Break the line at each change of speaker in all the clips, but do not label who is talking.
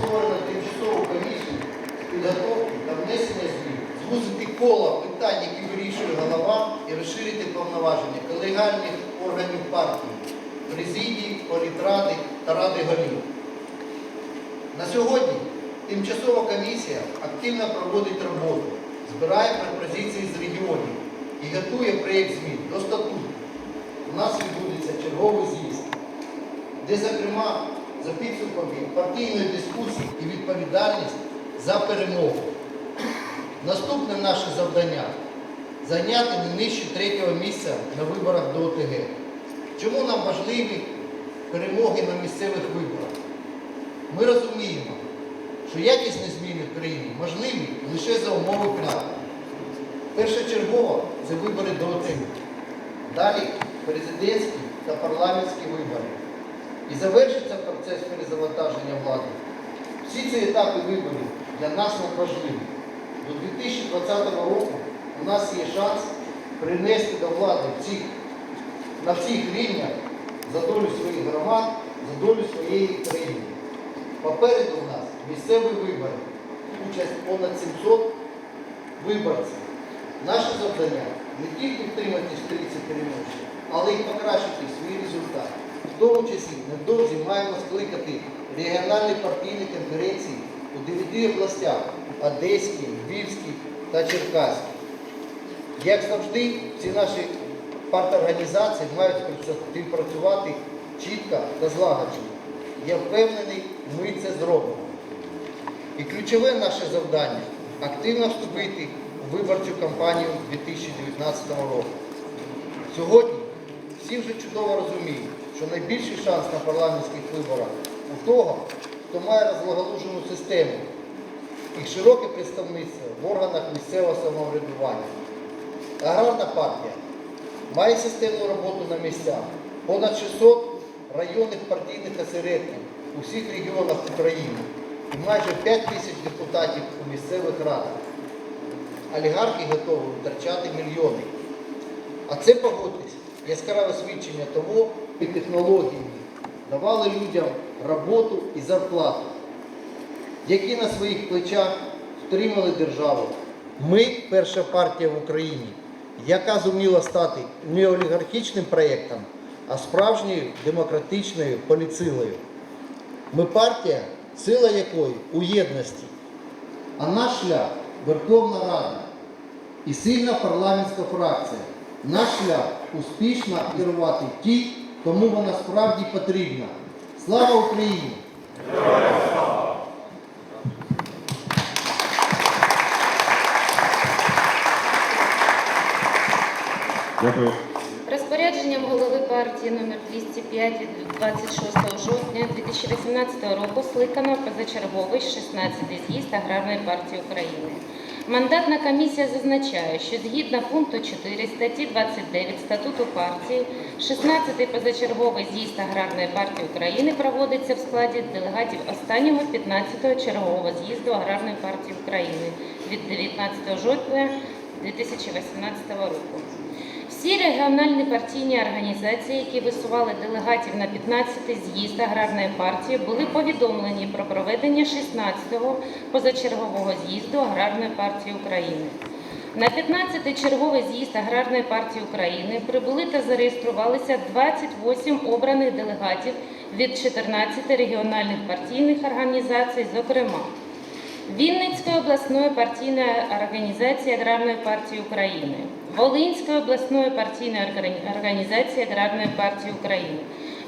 створено тимчасову комісію з підготовки та внесення змін, звузити коло питань, які вирішує голова, і розширити повноваження колегальних органів партії, президії, політради та ради голів. На сьогодні тимчасова комісія активно проводить роботу, збирає пропозиції з регіонів і готує проєкт змін до статуту. У нас відбудеться черговий з'їзд, де, зокрема, за підсумками партійної дискусії і відповідальність за перемогу. Наступне наше завдання зайняти не нижче третього місця на виборах до ОТГ. Чому нам важливі перемоги на місцевих виборах? Ми розуміємо, що якісні зміни в країні можливі лише за умови порядку. Першочергово це вибори до ОТГ. Далі президентські та парламентські вибори. І завершиться процес перезавантаження влади. Всі ці етапи виборів для нас надважливі. До 2020 року у нас є шанс принести до влади всіх, на всіх рівнях за долю своїх громад, за долю своєї країни. Попереду у нас місцеві вибори, участь понад 700 виборців. Наше завдання не тільки втримати стрільці переможців, але й покращити свій результат. В тому числі невдовзі маємо скликати регіональні партійні конференції у 9 областях Одеській, Львівській та Черкаській. Як завжди, всі наші парторганізації мають співпрацювати чітко та злагоджено. Я впевнений, ми це зробимо. І ключове наше завдання активно вступити у виборчу кампанію 2019 року. Сьогодні всі вже чудово розуміють, що найбільший шанс на парламентських виборах у того, хто має розлагалужену систему і широке представництво в органах місцевого самоврядування. Аграрна партія має системну роботу на місцях. Понад 600 районних партійних осередків у всіх регіонах України і майже 5 тисяч депутатів у місцевих радах. Олігархи готові втрачати мільйони. А це, погодьтесь, яскраве свідчення того, і технології давали людям роботу і зарплату, які на своїх плечах втримали державу. Ми перша партія в Україні, яка зуміла стати не олігархічним проєктом, а справжньою демократичною поліцилою. Ми партія, сила якої у єдності. А наш шлях Верховна Рада і сильна парламентська фракція. Наш шлях успішно керувати ті, кому вона справді потрібна. Слава Україні!
Дякую.
Розпорядженням голови партії номер 205 від 26 жовтня 2018 року скликано позачерговий 16-й з'їзд Аграрної партії України. Мандатна комісія зазначає, що згідно пункту 4 статті 29 статуту партії, 16-й позачерговий з'їзд Аграрної партії України проводиться в складі делегатів останнього 15-го чергового з'їзду Аграрної партії України від 19 жовтня 2018 року. Всі регіональні партійні організації, які висували делегатів на 15-й з'їзд аграрної партії, були повідомлені про проведення 16-го позачергового з'їзду аграрної партії України. На 15-й черговий з'їзд аграрної партії України прибули та зареєструвалися 28 обраних делегатів від 14 регіональних партійних організацій, зокрема. Вінницької обласної партійної організації Аграрної партії України, Волинської обласної партійної організації Аграрної партії України,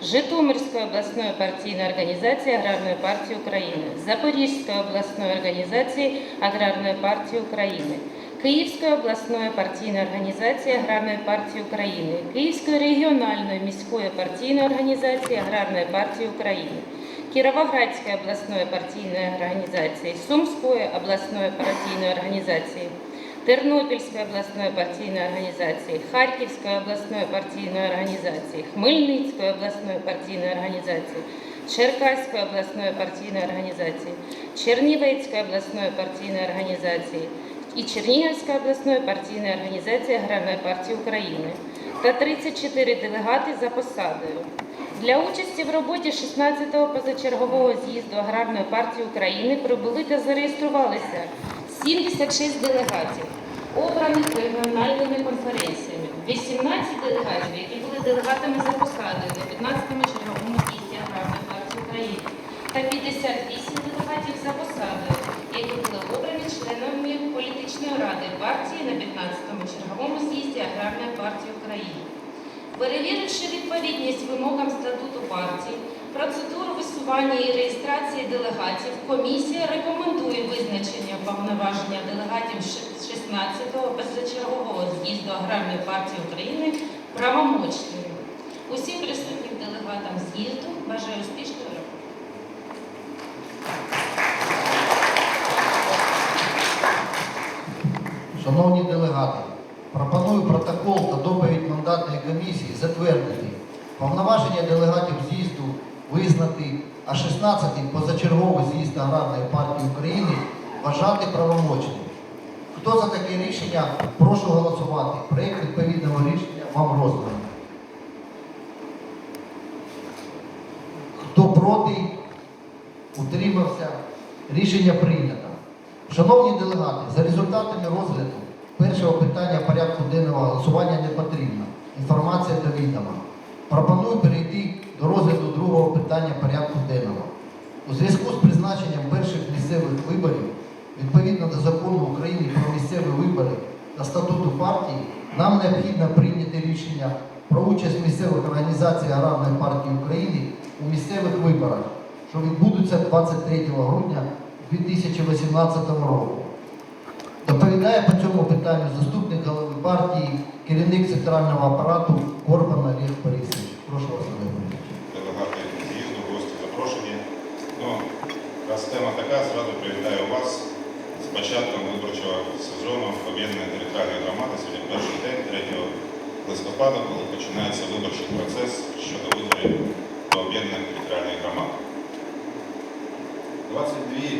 Житомирської обласної партійної організації Аграрної партії України, Запорізької обласної організації Аграрної партії України, Київської обласної партійної організації Аграрної партії України, Київської регіональної міської партійної організації Аграрної партії України. Кіровоградської обласної партійної організації, Сумської обласної партійної організації, Тернопільської обласної партійної організації, Харківської обласної партійної організації, Хмельницької обласної партійної організації, Черкаської обласної партійної організації, Чернівецької обласної партійної організації і Чернігівської обласної партійної організації Аграрної партії України. та 34 делегати за посадою. Для участі в роботі 16-го позачергового з'їзду Аграрної партії України прибули та зареєструвалися 76 делегатів, обраних регіональними конференціями, 18 делегатів, які були делегатами за посадою на 15-му черговому з'їзді Аграрної партії України, та 58 делегатів за посадою, які були обрані членами політичної ради партії на 15-му черговому з'їзді Аграрної партії України. Перевіривши відповідність вимогам статуту партії, процедуру висування і реєстрації делегатів, комісія рекомендує визначення повноваження делегатів 16-го позачергового з'їзду Аграрної партії України правомочними. Усім присутнім делегатам з'їзду бажаю успішної роботи.
Шановні делегати, пропоную протокол та доповідь мандатної комісії затвердити. Повноваження делегатів з'їзду визнати, а 16-й позачерговий з'їзд Аграрної партії України вважати правомочним. Хто за таке рішення, прошу голосувати. Проєкт відповідного рішення вам розданий. Хто проти, утримався, рішення прийнято. Шановні делегати, за результатами розгляду першого питання порядку денного голосування не потрібно. Інформація до відома. Пропоную перейти до розгляду другого питання порядку денного. У зв'язку з призначенням перших місцевих виборів, відповідно до закону України про місцеві вибори та статуту партії, нам необхідно прийняти рішення про участь місцевих організацій Аграрної партії України у місцевих виборах, що відбудуться 23 грудня 2018 року. Доповідає по цьому питанню заступник голови партії, керівник центрального апарату Корбан Олег Борисович. Прошу вас, Олег
делегати з'їзду, гості запрошені. Ну, раз тема така, зразу привітаю вас з початком виборчого сезону об'єднаної територіальної громади. Сьогодні перший день, 3 листопада, коли починається виборчий процес щодо виборів до об'єднаних територіальних громад. 22,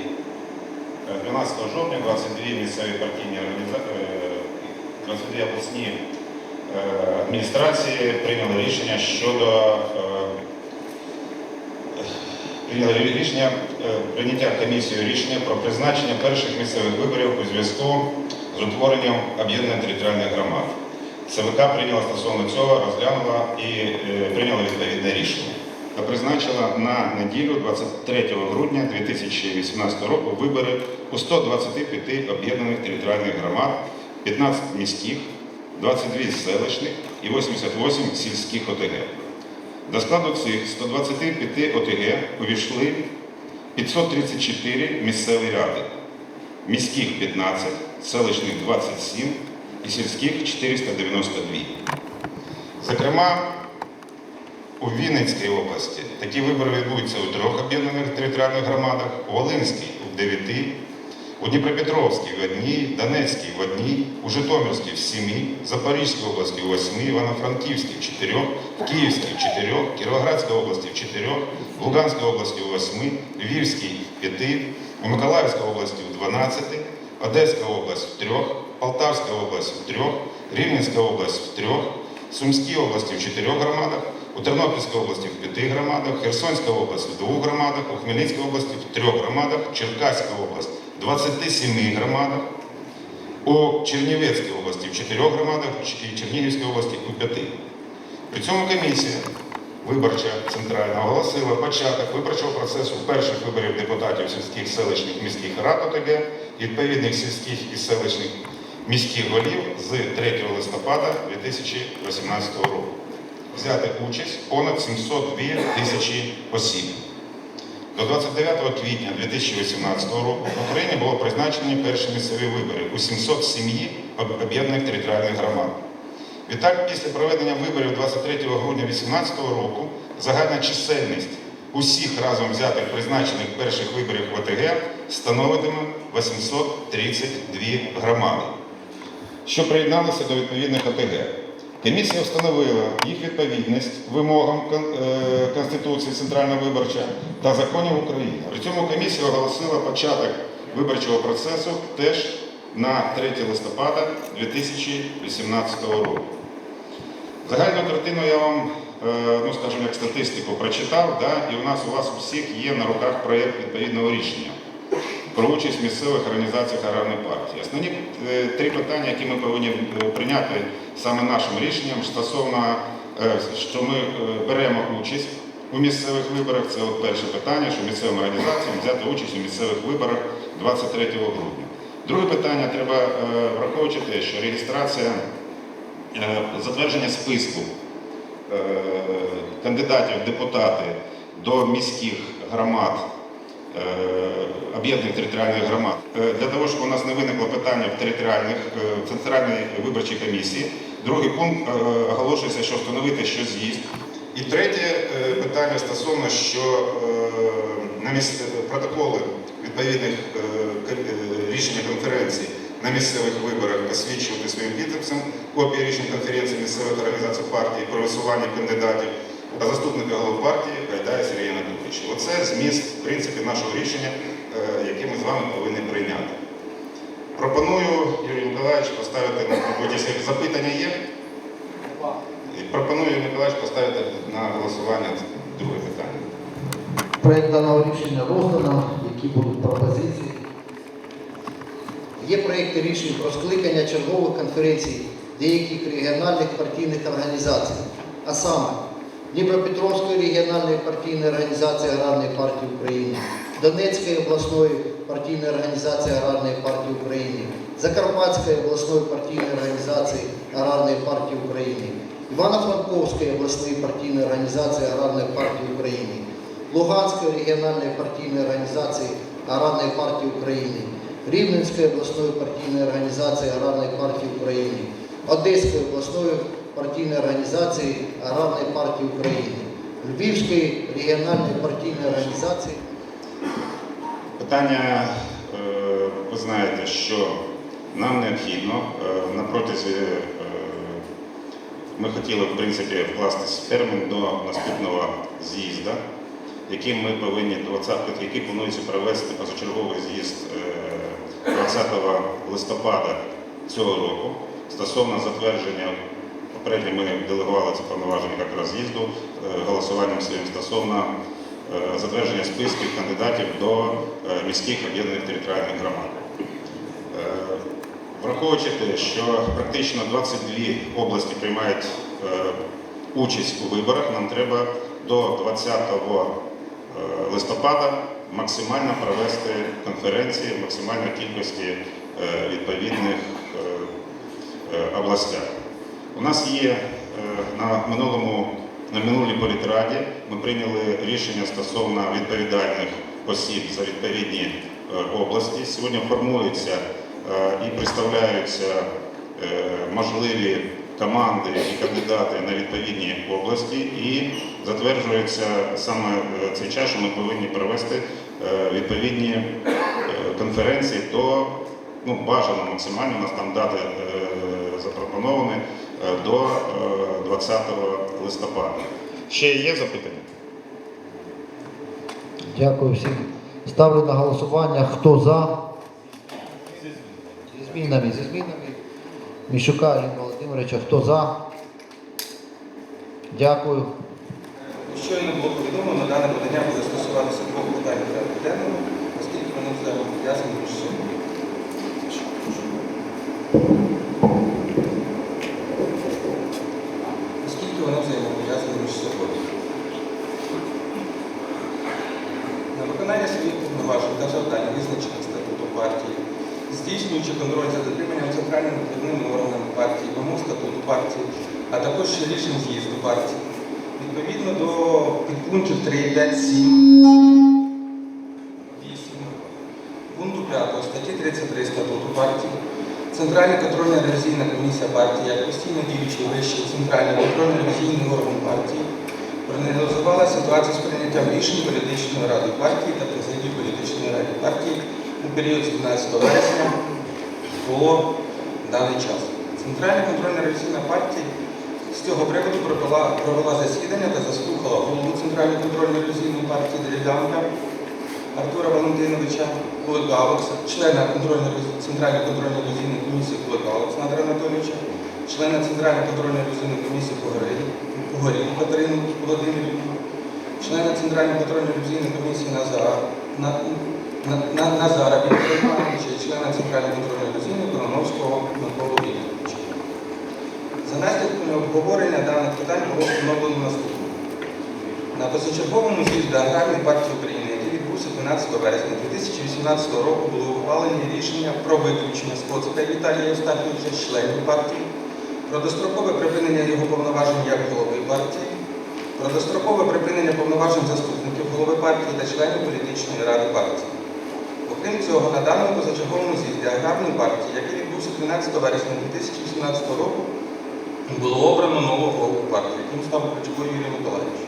е, 12 жовтня 22 місцеві партійні організації, 22 обласні е, адміністрації прийняли рішення щодо е, прийняли рішення е, прийняття комісією рішення про призначення перших місцевих виборів у зв'язку з утворенням об'єднаних територіальних громад. ЦВК прийняла стосовно цього, розглянула і прийняла відповідне рішення. Та призначила на неділю 23 грудня 2018 року вибори у 125 об'єднаних територіальних громад, 15 міських, 22 селищних і 88 сільських ОТГ. До складу цих 125 ОТГ увійшли 534 місцеві ради, міських 15, селищних 27 і сільських 492. Зокрема, у Вінницькій області такі вибори відбудуться у трьох об'єднаних територіальних громадах, у Волинській у дев'яти, у Дніпропетровській в одній, Донецькій в одній, у Житомирській в сімі, Запорізькій області у восьми, Івано-Франківській в чотирьох, в Київській в чотирьох, Кіровоградській області в чотирьох, в Луганській області у восьми, Львівській в п'яти, у Миколаївській області в дванадцяти, Одеська область в трьох, Полтавська область в трьох, Рівненська область в трьох, Сумській області в чотирьох громадах, у Тернопільській області в п'яти громадах, Херсонська область в двох громадах, у Хмельницькій області в трьох громадах, Черкаська область в 27 громадах, у Чернівецькій області в чотирьох громадах і Чернігівській області у п'яти. При цьому комісія виборча центральна оголосила початок виборчого процесу перших виборів депутатів сільських селищних міських рад ОТГ відповідних сільських і селищних міських голів з 3 листопада 2018 року. Взяти участь понад 702 тисячі осіб. До 29 квітня 2018 року в Україні було призначені перші місцеві вибори у 707 об- об'єднаних територіальних громад. Відтак, після проведення виборів 23 грудня 2018 року загальна чисельність усіх разом взятих призначених перших виборів в ОТГ становитиме 832 громади, що приєдналися до відповідних ОТГ. Комісія встановила їх відповідність вимогам е, Конституції Центральна виборча та законів України. При цьому комісія оголосила початок виборчого процесу теж на 3 листопада 2018 року. Загальну картину я вам, е, ну скажімо, як статистику прочитав, да, і у нас у вас у всіх є на руках проєкт відповідного рішення про участь в місцевих організаціях аграрної партії. Основні е, три питання, які ми повинні е, прийняти саме нашим рішенням стосовно, е, що ми беремо участь у місцевих виборах. Це от перше питання, що місцевим організаціям взяти участь у місцевих виборах 23 грудня. Друге питання треба враховувати те, що реєстрація затвердження списку кандидатів в депутати до міських громад, об'єднаних територіальних громад. Е, Для того, щоб у нас не виникло питання в територіальних е, в центральній виборчій комісії. Другий пункт е, оголошується, що встановити, що з'їзд. І третє е, питання стосовно, що е, на міс... протоколи відповідних е, е, рішення конференції на місцевих виборах посвідчувати своїм підписом копії рішень конференції місцевих організацій партії про висування кандидатів та заступника голови партії Гайдая Сергія Анатолійовича. Оце зміст, в принципі, нашого рішення, е, яке ми з вами повинні прийняти. Пропоную, Юрій Миколаївич, поставити на мабуть, якщо запитання є. Пропоную Юрій Миколаївич поставити на голосування друге питання.
Проект даного рішення роздано, які будуть пропозиції. Є проекти рішень про скликання чергових конференцій деяких регіональних партійних організацій, а саме Дніпропетровської регіональної партійної організації Аграрної партії України, Донецької обласної партійної організації Аграрної партії України, Закарпатської обласної партійної організації Аграрної партії України, Івано-Франковської обласної партійної організації Аграрної партії України, Луганської регіональної партійної організації Аграрної партії України, Рівненської обласної партійної організації Аграрної партії України, Одеської обласної партійної організації Аграрної партії України, Львівської регіональної партійної організації
Питання, е, ви знаєте, що нам необхідно е, на протязі, е, ми хотіли, в принципі, вкласти термін до наступного з'їзду, яким ми повинні 20, який планується провести позачерговий з'їзд е, 20 листопада цього року стосовно затвердження. Попередньо ми делегували це повноваження якраз з'їзду е, голосуванням своїм стосовно е, затвердження списків кандидатів до е, міських об'єднаних територіальних громад. Враховуючи те, що практично 22 області приймають участь у виборах, нам треба до 20 е, листопада максимально провести конференції в максимальній кількості відповідних областях. У нас є е, на минулому на минулій політраді ми прийняли рішення стосовно відповідальних осіб за відповідні е, області. Сьогодні формуються е, і представляються можливі команди і кандидати на відповідні області, і затверджується саме цей час, що ми повинні провести відповідні конференції до ну, бажано максимально, у нас там дати запропоновані до е, 20 листопада. Ще є запитання?
Дякую всім. Ставлю на голосування. Хто за? Зі змінами, зі змінами. Міщука Аліна Володимировича, хто за? Дякую.
Щойно було повідомлено, дане подання буде стосуватися двох питань порядку денного, оскільки вони взаємопов'язані між собою. Оскільки вони взаємопов'язані між собою. На виконання своїх повноважень та завдань, визначених статутом партії, контроль за дотриманням центральними керівними органами партії, вимог статуту партії, а також рішень з'їзду партії. Відповідно до підпунктів 3, 5, 7, 8, пункту 5 статті 33 статуту партії, Центральна контрольна ревізійна комісія партії як постійно діючий вищий центральний контрольно ревізійний орган партії проаналізувала ситуацію з прийняттям рішень політичної ради партії та президії політичної ради партії у період з 12 вересня по даний час. Центральна контрольна ревізійна партія з цього приводу провела, провела засідання та заслухала голову Центральної контрольної ревізійної партії Дерев'янка Артура Валентиновича Кулика Олекса, члена Центральної контрольної ревізійної комісії Олександра Анатолійовича, члена Центральної контрольної ревізійної комісії Погорілу Катерину Володимирівну, члена Центральної контрольної ревізійної комісії Назара, на, на, на, Назара Віктора Івановича члена Центральної контрольної ревізійної Миколу. За наслідками обговорення даних питань було встановлено наступне. На позачерговому з'їзді Аграрної партії України, який відбувся 12 вересня 2018 року, було ухвалені рішення про виключення Скоцика Віталія Євстаховича членів партії, про дострокове припинення його повноважень як голови партії, про дострокове припинення повноважень заступників голови партії та членів політичної ради партії. Окрім цього, на даному позачерговому з'їзді Аграрної партії, який відбувся 12 вересня 2018 року, було обрано нового голову партії, яким став Кричко Юрій Миколаївич.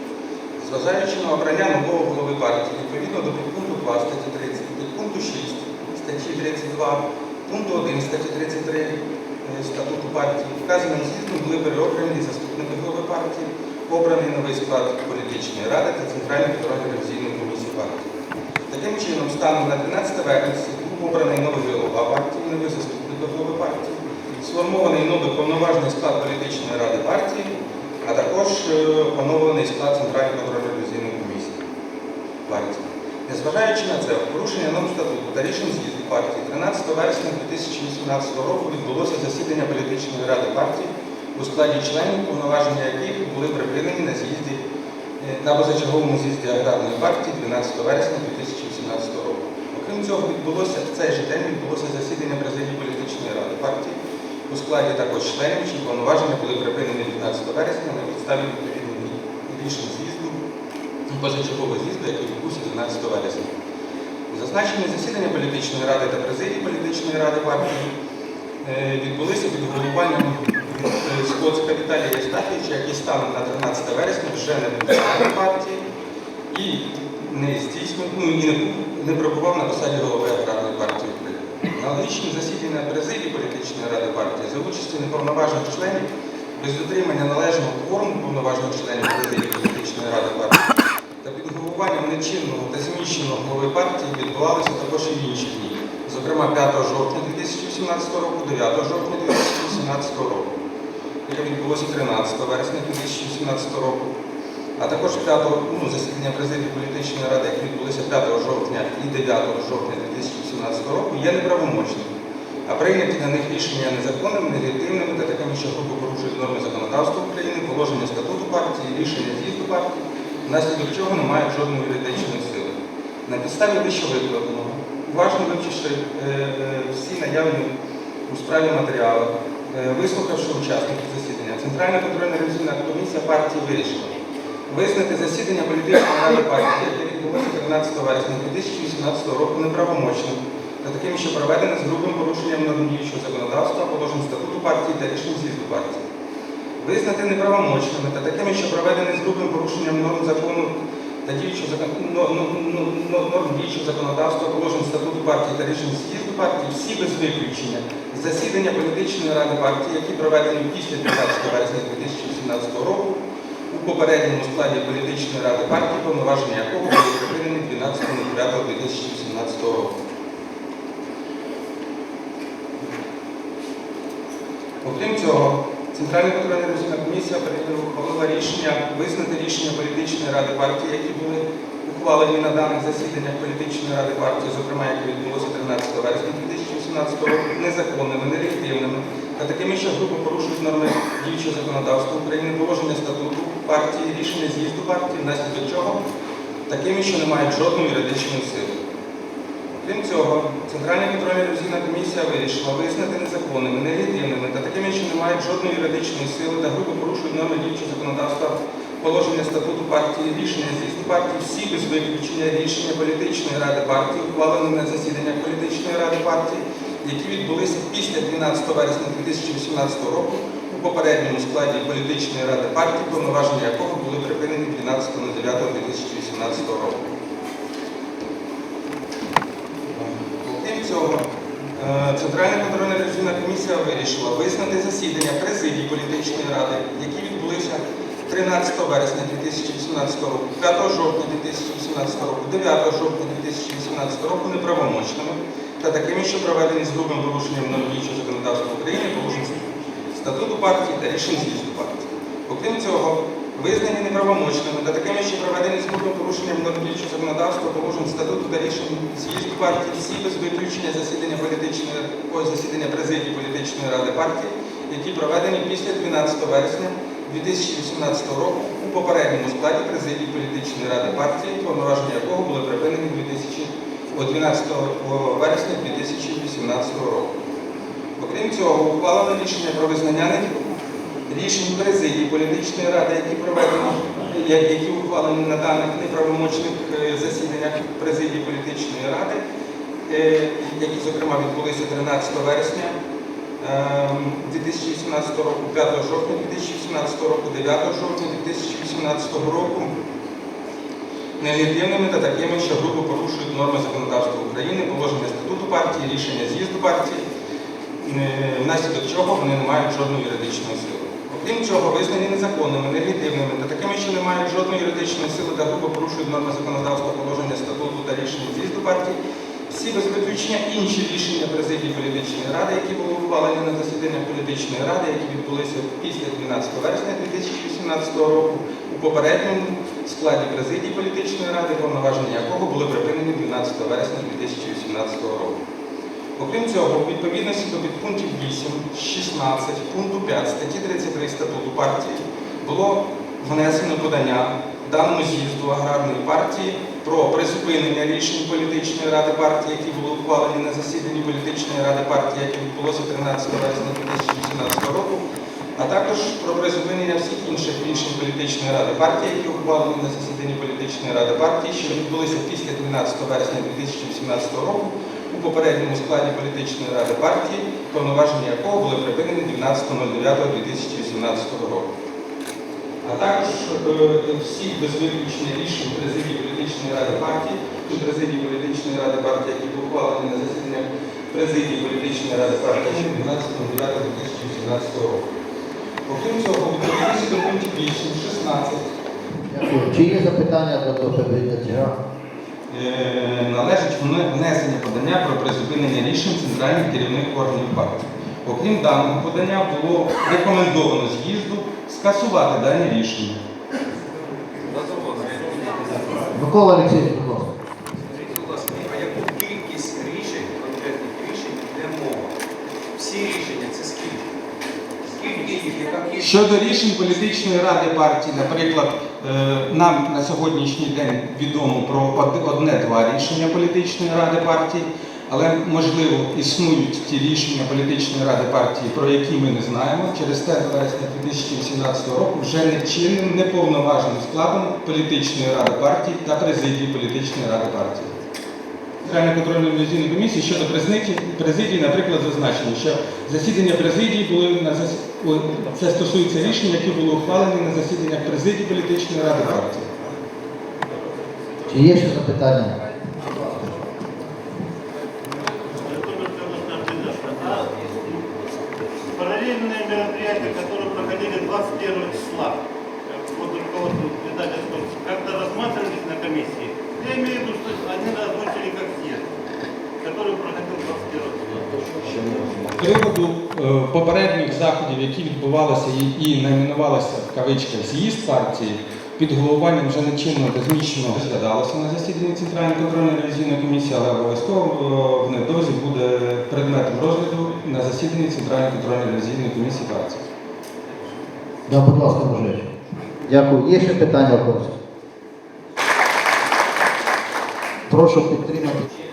Зважаючи на обрання нового голови партії, відповідно до підпункту 2 статті 30, підпункту 6 статті 32, пункту 1 статті 33 е, статуту партії, вказаним з'їздом були переобрані заступники голови партії, обраний новий склад політичної ради та Центральної контрольної ревізійної комісії партії. Таким чином, станом на 12 вересня був обраний новий голова партії, новий заступник голови партії, сформований новий повноважний склад політичної ради партії, а також е, оновлений склад Центральної контрольно-ревізійної комісії партії. Незважаючи на це, порушення норм статуту та рішень з'їзду партії 13 вересня 2018 року відбулося засідання політичної ради партії у складі членів, повноваження яких були припинені на з'їзді е, на позачерговому з'їзді аграрної партії 12 вересня 2018 року. Цього, відбулося в цей же день відбулося засідання президії політичної ради партії у складі також членів, чиї повноваження були припинені 19 вересня на підставі відповідних рішень з'їзду позачергового з'їзду, який відбувся 12 вересня. Зазначені засідання політичної ради та президії політичної ради партії е, відбулися під головуванням е, Скотська Віталія Єстафійовича, який станом на 13 вересня вже не був партії і не здійснював, ну, і не, був- не перебував на посаді голови аграрної партії України. Аналогічні засідання президії політичної ради партії за участі неповноважених членів без дотримання належного кворуму повноважених членів президії політичної ради партії та під головуванням нечинного та зміщеного голови партії відбувалися також і в інші дні, зокрема 5 жовтня 2018 року, 9 жовтня 2018 року, яке відбулося 13 вересня 2018 року, а також 5 ну, засідання президії політичної ради, яке відбулося 5 жовтня і 9 жовтня 2018 року, є неправомочними, а прийняті на них рішення незаконними, нелегітимними та такими, що грубо порушують норми законодавства України, положення статуту партії, рішення з'їзду партії, внаслідок чого не мають жодної юридичної сили. На підставі вище викладеного, уважно вивчивши е, е, всі наявні у справі матеріали, е, вислухавши учасників засідання, Центральна контрольна ревізійна комісія партії вирішила визнати засідання політичної ради партії, яке відбулося 13 вересня 2018 року неправомочним та таким, що проведене з грубим порушенням норм діючого законодавства, положень статуту партії та рішень з'їзду партії. Визнати неправомочними та такими, що проведені з грубим порушенням норм закону та діючого закон- но- но- но- норм діючого законодавства, положень статуту партії та рішень з'їзду партії, всі без виключення. Засідання політичної ради партії, які проведені після 15 вересня 2018 року попередньому складі політичної ради партії, повноваження якого були припинені 12.09.2018 року. Окрім цього, Центральна контрольна комісія ухвалила рішення визнати рішення політичної ради партії, які були ухвалені на даних засіданнях політичної ради партії, зокрема, яке відбулося 13 вересня 2018 року, незаконними, нелегітимними та такими, що грубо порушують норми діючого законодавства України, положення статуту партії, рішення з'їзду партії, внаслідок чого такими, що не мають жодної юридичної сили. Крім цього, Центральна контрольна ревізійна комісія вирішила визнати незаконними, нелегітимними та такими, що не мають жодної юридичної сили та грубо порушують норми діючого законодавства, положення статуту партії, рішення з'їзду партії, всі без виключення рішення політичної ради партії, ухвалені на засіданнях політичної ради партії, які відбулися після 12 вересня 2018 року попередньому складі політичної ради партії, повноваження якого були припинені 12.09.2018 року. Окрім цього, е, Центральна контрольна ревізійна комісія вирішила визнати засідання президії політичної ради, які відбулися 13 вересня 2018 року, 5 жовтня 2018 року, 9 жовтня 2018 року неправомочними та такими, що проведені з грубим порушенням норм діючого законодавства України, положень статуту партії та рішень з'їзду партії. Окрім цього, визнані неправомочними та такими, що проведені з грубим порушенням норм діючого законодавства, положень статуту та рішень з'їзду партії, всі без виключення засідання політичної ой, засідання президії політичної ради партії, які проведені після 12 вересня 2018 року у попередньому складі президії політичної ради партії, повноваження якого були припинені 2000 12 вересня 2018 року. Окрім цього, ухвалено рішення про визнання рішень президії політичної ради, які проведені, я- які ухвалені на даних неправомочних е, засіданнях президії політичної ради, е, які, зокрема, відбулися 13 вересня ем, 2018 року, 5 жовтня 2018 року, 9 жовтня 2018 року, нелегітимними та такими, що грубо порушують норми законодавства України, положення статуту партії, рішення з'їзду партії, внаслідок чого вони не мають жодної юридичної сили. Окрім цього, визнані незаконними, нелегітимними та такими, що не мають жодної юридичної сили та грубо порушують норми законодавства, положення статуту та рішення з'їзду партії, всі без виключення інші рішення президії політичної ради, які були ухвалені на засіданнях політичної ради, які відбулися після 12 вересня 2018 року, у попередньому складі президії політичної ради, повноваження якого були припинені 12 вересня 2018 року. Окрім цього, у відповідності до підпунктів 8, 16 пункту 5 статті 33 статуту партії було внесено подання даному з'їзду аграрної партії про призупинення рішень політичної ради партії, які були ухвалені на засіданні політичної ради партії, яке відбулося 13 вересня 2018 року, а також про призупинення всіх інших рішень політичної ради партії, які ухвалені на засіданні політичної ради партії, що відбулися після 12 вересня 2018 року у попередньому складі політичної ради партії, повноваження якого були припинені 12.09.2018 року. А також е, всіх без виключення рішень президії політичної ради партії і президії політичної ради партії, які були ухвалені на засіданнях президії політичної ради партії ще 12.09.2018 року. Окрім цього, відповідності до пунктів 8, 16
Дякую. Чи є запитання до доповідача?
Е, належить внесення подання про призупинення рішень центральних керівних органів партії. Окрім даного подання, було рекомендовано з'їзду скасувати дані рішення.
Микола Олексійович, будь ласка.
Скажіть, будь ласка, а яку кількість рішень, конкретних рішень йде мова? Всі рішення це скільки? Скільки їх, яка кількість?
Щодо рішень політичної ради партії, наприклад, е, нам на сьогоднішній день відомо про одне-два рішення політичної ради партії, але можливо існують ті рішення політичної ради партії, про які ми не знаємо. Через те вересня 2018 року вже не чинним неповноважним складом політичної ради партії та президії політичної ради партії. Центральної контрольної ревізійної комісії щодо президії, наприклад, зазначено, що засідання президії були на зас- ой, це стосується рішень, які були ухвалені на засіданнях президії політичної ради партії.
Чи є ще запитання?
Параллельные мероприятия, которые проходили 21 числа, э, под руководством предательства, как-то рассматривались на комиссии. Я имею в виду, что они озвучили как съезд, который проходил 21 числа.
З приводу е, Попередніх заходів, які відбувалися і, найменувалися в кавичках з'їзд партії, під головуванням вже нечинного та зміщеного розглядалося на засіданні Центральної контрольної ревізійної комісії, але обов'язково е, в недовзі буде предметом розгляду на засіданні Центральної контрольної ревізійної комісії партії.
Да, будь ласка, Мужич. Дякую. Є ще питання когось? Прошу підтримати.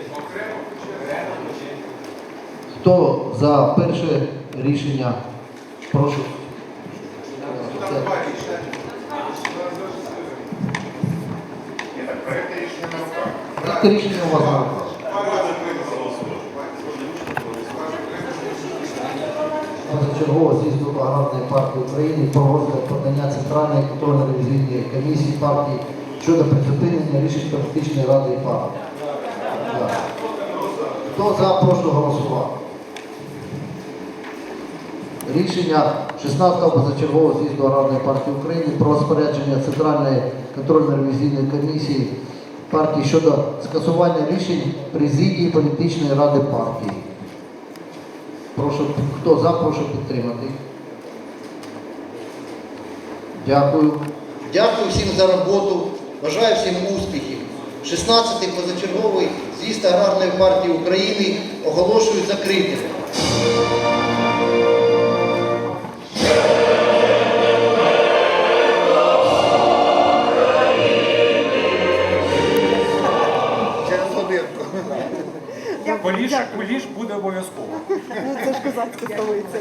Хто за перше рішення? Прошу. Проект рішення у вас на. Позачергово з'їзду аграрної партії України про розгляд подання Центральної контрольно-ревізійної комісії партії щодо призупинення рішень політичної ради партії. Хто за, прошу голосувати. Рішення 16-го позачергового з'їзду аграрної партії України про розпорядження Центральної контрольно-ревізійної комісії партії щодо скасування рішень президії політичної ради партії. Прошу, хто за, прошу підтримати. Дякую. Дякую всім за роботу. Бажаю всім успіхів. 16-й позачерговий з'їзд Аграрної партії України оголошую закритим.
Куліш, куліш буде обов'язково.
Ну, це ж козацька столиця.